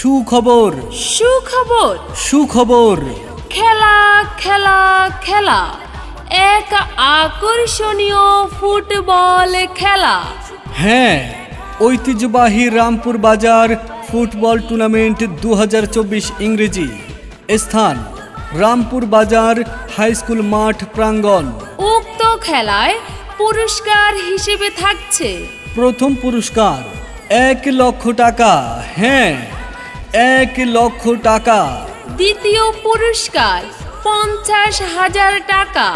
সুখবর। সুখবর। সুখবর। খেলা খেলা খেলা। এক আকর্ষণীয় ফুটবল খেলা। হ্যাঁ ঐতিহ্যবাহী রামপুর বাজার ফুটবল টুর্নামেন্ট দু হাজার চব্বিশ ইংরেজি। স্থান রামপুর বাজার হাই স্কুল মাঠ প্রাঙ্গণ। উক্ত খেলায় পুরস্কার হিসেবে থাকছে। প্রথম পুরস্কার এক লক্ষ টাকা। হ্যাঁ এক লক্ষ টাকা। দ্বিতীয় পুরস্কার পঞ্চাশ হাজার টাকা।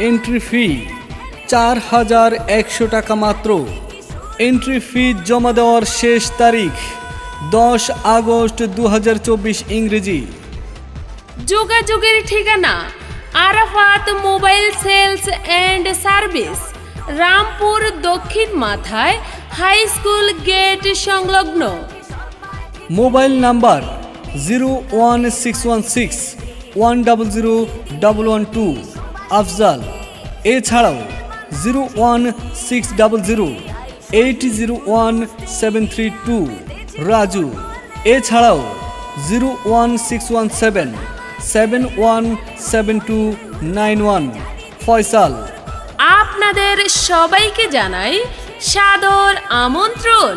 এন্ট্রি ফি চার হাজার একশো টাকা মাত্র। এন্ট্রি ফি জমা দেওয়ার শেষ তারিখ দশ আগস্ট দু হাজার চব্বিশ ইংরেজি। যোগাযোগের ঠিকানা Arafat mobile sales and service Rampur দক্ষিণ মাথায় হাই স্কুল গেট সংলগ্ন। Mobile number zero one six one six one double zero double one two. Afzal এছাড়াও zero one six double zero eight zero one seven three two. Raju এছাড়াও zero one six one seven seven one seven two nine one. Faisal. আপনাদের সবাইকে জানাই সাদর আমন্ত্রণ।